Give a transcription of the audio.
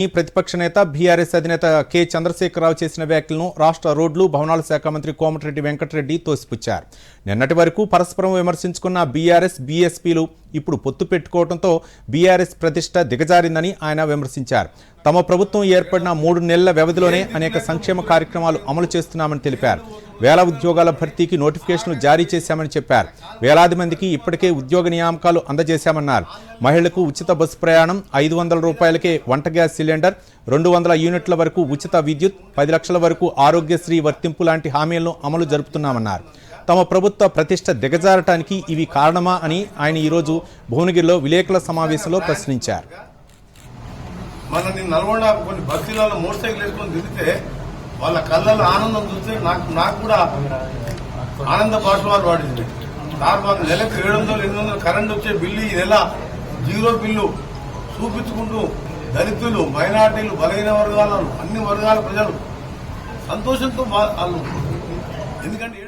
ఈ ప్రతిపక్ష నేత బీఆర్ఎస్ అధినేత కె. చంద్రశేఖరరావు చేసిన వ్యాఖ్యలను రాష్ట్ర రోడ్లు భవనాల శాఖ మంత్రి కోమటిరెడ్డి వెంకటరెడ్డి తోసిపుచ్చారు. నిన్నటి వరకు పరస్పరం విమర్శించుకున్న బీఆర్ఎస్ బీఎస్పీలు ఇప్పుడు పొత్తు పెట్టుకోవడంతో బీఆర్ఎస్ ప్రతిష్ట దిగజారిందని ఆయన విమర్శించారు. తమ ప్రభుత్వం ఏర్పడిన మూడు నెలల వ్యవధిలోనే అనేక సంక్షేమ కార్యక్రమాలు అమలు చేస్తున్నామని తెలిపారు. వేల ఉద్యోగాల భర్తీకి నోటిఫికేషన్లు జారీ చేశామని చెప్పారు. వేలాది మందికి ఇప్పటికే ఉద్యోగ నియామకాలు అందజేశామన్నారు. మహిళలకు ఉచిత బస్సు ప్రయాణం ఐదు వందల రూపాయలకే వంట గ్యాస్ సిలిండర్ రెండు వందల యూనిట్ల వరకు ఉచిత విద్యుత్ పది లక్షల వరకు ఆరోగ్యశ్రీ వర్తింపు లాంటి హామీలను అమలు జరుపుతున్నామన్నారు. తమ ప్రభుత్వ ప్రతిష్ట దిగజారటానికి ఇవి కారణమా అని ఆయన ఈరోజు భువనగిరిలో విలేకరుల సమావేశంలో ప్రశ్నించారు. మన నల్గొండ కొన్ని బస్తీలలో మోటార్ సైకిల్ వేసుకొని తిరిగితే వాళ్ళ కళ్ళలో ఆనందం చూస్తే నాకు నాకు కూడా ఆనంద బాష్పాలు వాడింది. సార్ మాకు నెలకు ఏడు వందలు ఎనిమిది వందలు కరెంట్ వచ్చే బిల్లు ఈ నెల జీరో బిల్లు. చూపించుకుంటూ దళితులు మైనార్టీలు బలహీన వర్గాలను అన్ని వర్గాల ప్రజలు సంతోషంతో వాళ్ళు ఎందుకంటే